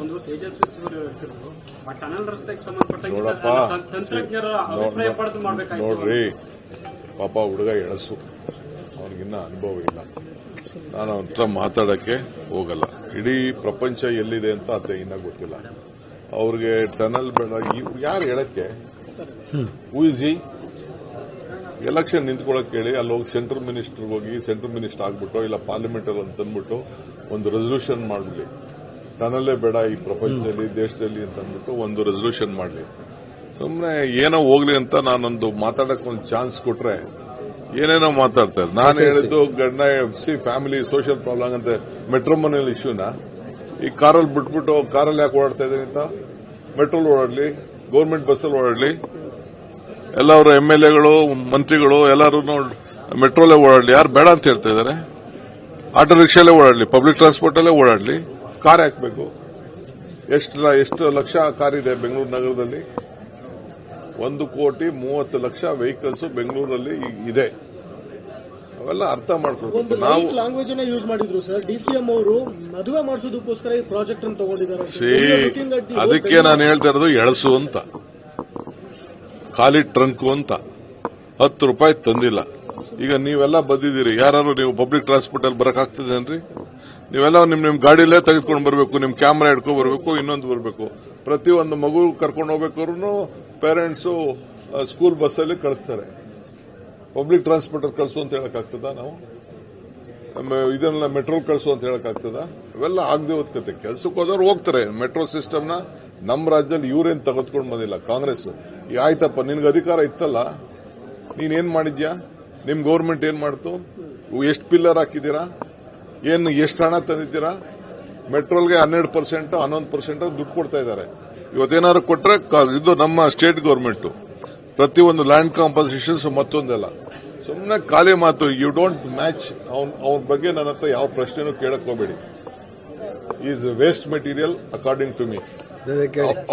ಒಂದು ತೇಜಸ್ವಿ ಸೂರ್ಯ ರಸ್ತೆಗೆ ಸಂಬಂಧಪಟ್ಟಂಗೆ ನೋಡಪ್ಪ ತಂತ್ರಜ್ಞರ ಅಭಿಪ್ರಾಯ ಪಡೆದು ಮಾಡ್ಬೇಕಾಯ್ತು ನೋಡ್ರಿ. ಪಾಪ ಹುಡುಗ ಎಳಸು ಅವನಿಗಿನ್ನ ಅನುಭವ ಇಲ್ಲ. ನಾನು ಅವನ ಹತ್ರ ಮಾತಾಡಕ್ಕೆ ಹೋಗಲ್ಲ. ಇಡೀ ಪ್ರಪಂಚ ಎಲ್ಲಿದೆ ಅಂತ ಆತ ಇನ್ನ ಗೊತ್ತಿಲ್ಲ. ಅವ್ರಿಗೆ ಟನಲ್ ಬೇಡ. ಇವ್- ಯಾರು ಹೇಳಕ್ಕೆ? ಊಸಿ ಎಲೆಕ್ಷನ್ ನಿಂತ್ಕೊಳಕ್ ಹೇಳಿ ಅಲ್ಲಿ ಹೋಗಿ ಸೆಂಟ್ರಲ್ ಮಿನಿಸ್ಟರ್ ಹೋಗಿ ಸೆಂಟ್ರಲ್ ಮಿನಿಸ್ಟರ್ ಆಗ್ಬಿಟ್ಟು ಇಲ್ಲ ಪಾರ್ಲಿಮೆಂಟ್ ಅಲ್ಲಿ ಅಂತ ಅಂದ್ಬಿಟ್ಟು ಒಂದು ರೆಸಲ್ಯೂಷನ್ ಮಾಡಲಿ ಟನಲ್ಲೇ ಬೇಡ ಈ ಪ್ರಪಂಚದಲ್ಲಿ ದೇಶದಲ್ಲಿ ಅಂತ ಅಂದ್ಬಿಟ್ಟು ಒಂದು ರೆಸಲ್ಯೂಷನ್ ಮಾಡಲಿ. ಸುಮ್ಮನೆ ಏನೋ ಹೋಗ್ಲಿ ಅಂತ ನಾನೊಂದು ಮಾತಾಡಕ್ ಒಂದು ಚಾನ್ಸ್ ಕೊಟ್ರೆ ಏನೇನೋ ಮಾತಾಡ್ತಾರೆ ನಾನು ಹೇಳಿದ್ದು ಗಂಡ ಸಿ ಫ್ಯಾಮಿಲಿ ಸೋಷಿಯಲ್ ಪ್ರಾಬ್ಲಮ್ ಅಂತ ಮೆಟ್ರೋಮನಿಯಲ್ ಇಶ್ಯೂನ ಈ ಕಾರಲ್ಲಿ ಬಿಟ್ಬಿಟ್ಟು ಕಾರಲ್ಲಿ ಯಾಕೆ ಓಡಾಡ್ತಾ ಇದ್ದೀನಿ ಅಂತ? ಮೆಟ್ರೋಲ್ ಓಡಾಡಲಿ ಗೌರ್ಮೆಂಟ್ ಬಸ್ಸಲ್ಲಿ ಓಡಾಡಲಿ ಎಲ್ಲರೂ ಎಂ ಎಲ್ ಎಗಳು ಮಂತ್ರಿಗಳು ಎಲ್ಲರೂ ಮೆಟ್ರೋಲೇ ಓಡಾಡಲಿ. ಯಾರು ಬೇಡ ಅಂತ ಹೇಳ್ತಾ ಇದ್ದಾರೆ. ಆಟೋ ರಿಕ್ಷಾಲೇ ಓಡಾಡ್ಲಿ ಪಬ್ಲಿಕ್ ಟ್ರಾನ್ಸ್ಪೋರ್ಟಲ್ಲೇ ಓಡಾಡ್ಲಿ. ಕಾರ್ ಹಾಕಬೇಕು. ಎಷ್ಟು ಎಷ್ಟು ಲಕ್ಷ ಕಾರ್ ಇದೆ ಬೆಂಗಳೂರು ನಗರದಲ್ಲಿ? ಒಂದು ಕೋಟಿ ಮೂವತ್ತು ಲಕ್ಷ ವೆಹಿಕಲ್ಸ್ ಬೆಂಗಳೂರಲ್ಲಿ ಇದೆ. ಅವೆಲ್ಲ ಅರ್ಥ ಮಾಡ್ಕೊಳ್ಬೇಕು. ನಾವು ಲ್ಯಾಂಗ್ವೇಜ್ ಯೂಸ್ ಮಾಡಿದ್ರು ಸರ್ ಡಿಸಿಎಂ ಅವರು ಮದುವೆ ಮಾಡಿಸೋದಕ್ಕೋಸ್ಕರ ಈ ಪ್ರಾಜೆಕ್ಟ್ ಅನ್ನು ತಗೊಂಡಿದ್ದಾರೆ ಅದಕ್ಕೆ ನಾನು ಹೇಳ್ತಾ ಇರೋದು ಎಳಸು ಅಂತ. ಖಾಲಿ ಟ್ರಂಕು ಅಂತ. ಹತ್ತು ರೂಪಾಯಿ ತಂದಿಲ್ಲ. ಈಗ ನೀವೆಲ್ಲ ಬಂದಿದ್ದೀರಿ. ಯಾರು ನೀವು ಪಬ್ಲಿಕ್ ಟ್ರಾನ್ಸ್ಪೋರ್ಟ್ ಅಲ್ಲಿ ಬರಕಾಗ್ತದೇನ್ರಿ ನೀವೆಲ್ಲ ನಿಮ್ ನಿಮ್ ಗಾಡಿಲೇ ತೆಗೆದುಕೊಂಡು ಬರಬೇಕು, ನಿಮ್ ಕ್ಯಾಮ್ರಾ ಹಿಡ್ಕೊಂಡು ಬರಬೇಕು, ಇನ್ನೊಂದು ಬರಬೇಕು. ಪ್ರತಿಯೊಂದು ಮಗು ಕರ್ಕೊಂಡು ಹೋಗ್ಬೇಕಾದ್ರು ಪೇರೆಂಟ್ಸು ಸ್ಕೂಲ್ ಬಸ್ಸಲ್ಲಿ ಕಳಿಸ್ತಾರೆ. ಪಬ್ಲಿಕ್ ಟ್ರಾನ್ಸ್ಪೋರ್ಟ್ ಕಳಿಸು ಅಂತ ಹೇಳಕ್ಕಾಗ್ತದ ನಾವು? ನಮ್ಮ ಇದನ್ನೆಲ್ಲ ಮೆಟ್ರೋ ಕಳಿಸು ಅಂತ ಹೇಳಕ್ಕಾಗ್ತದ? ಇವೆಲ್ಲ ಆಗದೆ ಹೋದ್ಕತೆ ಕೆಲಸಕ್ಕೆ ಹೋದವ್ರು ಹೋಗ್ತಾರೆ. ಮೆಟ್ರೋ ಸಿಸ್ಟಮ್ನ ನಮ್ಮ ರಾಜ್ಯದಲ್ಲಿ ಇವ್ರೇನ್ ತೆಗೆದುಕೊಂಡು ಬಂದಿಲ್ಲ. ಕಾಂಗ್ರೆಸ್. ಆಯ್ತಪ್ಪ, ನಿನ್ಗೆ ಅಧಿಕಾರ ಇತ್ತಲ್ಲ? ನೀನೇನ್ ಮಾಡಿದ್ಯಾ? ನಿಮ್ ಗೌರ್ಮೆಂಟ್ ಏನ್ ಮಾಡ್ತು? ಎಷ್ಟು ಪಿಲ್ಲರ್ ಹಾಕಿದ್ದೀರಾ? ಏನ್ ಎಷ್ಟು ಹಣ ತಂದಿದ್ದೀರಾ? ಮೆಟ್ರೋಲ್ಗೆ ಹನ್ನೆರಡು ಪರ್ಸೆಂಟ್ ಹನ್ನೊಂದು ಪರ್ಸೆಂಟ್ ದುಡ್ಡು ಕೊಡ್ತಾ ಇದ್ದಾರೆ. ಇವತ್ತೇನಾದ್ರು ಕೊಟ್ಟರೆ ಇದು ನಮ್ಮ ಸ್ಟೇಟ್ ಗೌರ್ಮೆಂಟ್ ಪ್ರತಿಯೊಂದು ಲ್ಯಾಂಡ್ ಕಾಂಪನ್ಸೇಷನ್ಸ್ ಮತ್ತೊಂದೆಲ್ಲ. ಸುಮ್ಮನೆ ಖಾಲಿ ಮಾತು ಯು ಡೋಂಟ್ ಮ್ಯಾಚ್ ಅವನ್ ಅವ್ರ ಬಗ್ಗೆ ನನ್ನ ಹತ್ರ ಯಾವ ಪ್ರಶ್ನೆನೂ ಕೇಳಕ್ ಹೋಗಬೇಡಿ. Is waste material according to me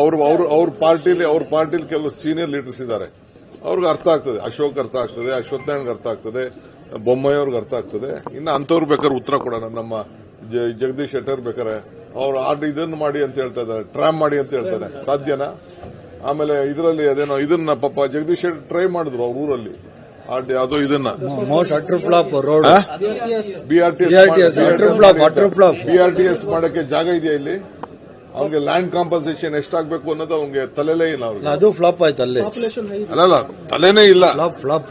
ಅವ್ರ ಅವ್ರ ಅವ್ರ ಪಾರ್ಟಿಲಿ ಅವ್ರ ಪಾರ್ಟಿಲಿ ಕೆಲವು ಸೀನಿಯರ್ ಲೀಡರ್ಸ್ ಇದ್ದಾರೆ. ಅವ್ರಿಗೆ ಅರ್ಥ ಆಗ್ತದೆ. ಅಶೋಕ್ ಅರ್ಥ ಆಗ್ತದೆ ನಾರಾಯಣ್ಗೆ ಅರ್ಥ ಆಗ್ತದೆ ಬೊಮ್ಮಾಯಿಯವ್ರಿಗೆ ಅರ್ಥ ಆಗ್ತದೆ. ಇನ್ನು ಅಂಥವ್ರು ಬೇಕಾದ್ರೆ ಉತ್ತರ ಕೊಡೋಣ. ನಮ್ಮ ಜಗದೀಶ್ ಶೆಟ್ಟರ್ ಬೇಕಾರೆ ಅವ್ರು ಆರ್ಡ್ ಇದನ್ನು ಮಾಡಿ ಅಂತ ಹೇಳ್ತಾ ಇದ್ದಾರೆ. ಟ್ರಾಮ್ ಮಾಡಿ ಅಂತ ಹೇಳ್ತಾರೆ. ಸಾಧ್ಯನಾ? ಆಮೇಲೆ ಇದರಲ್ಲಿ ಅದೇನೋ ಇದನ್ನ ಪಾಪ ಜಗದೀಶ್ ಶೆಟ್ಟರ್ ಟ್ರೈ ಮಾಡಿದ್ರು ಅವ್ರ ಊರಲ್ಲಿ. ಆರ್ಡ್ ಅದು ಇದನ್ನ. Most utter flop road. BRTS ಮಾಡಕ್ಕೆ ಜಾಗ ಇದೆಯಾ ಇಲ್ಲಿ? ಅವ್ನಿಗೆ ಲ್ಯಾಂಡ್ ಕಾಂಪನ್ಸೇಷನ್ ಎಷ್ಟಾಗಬೇಕು ಅನ್ನೋದು ಅವ್ನಿಗೆ ತಲೆಲೇ ಇಲ್ಲ ಅವ್ರಿಗೆ. ಅದು ಫ್ಲಾಪ್ ಆಯ್ತು ಅಲ್ಲಿ. ಅಲ್ಲ ತಲೆನೇ ಇಲ್ಲ. Flop flop.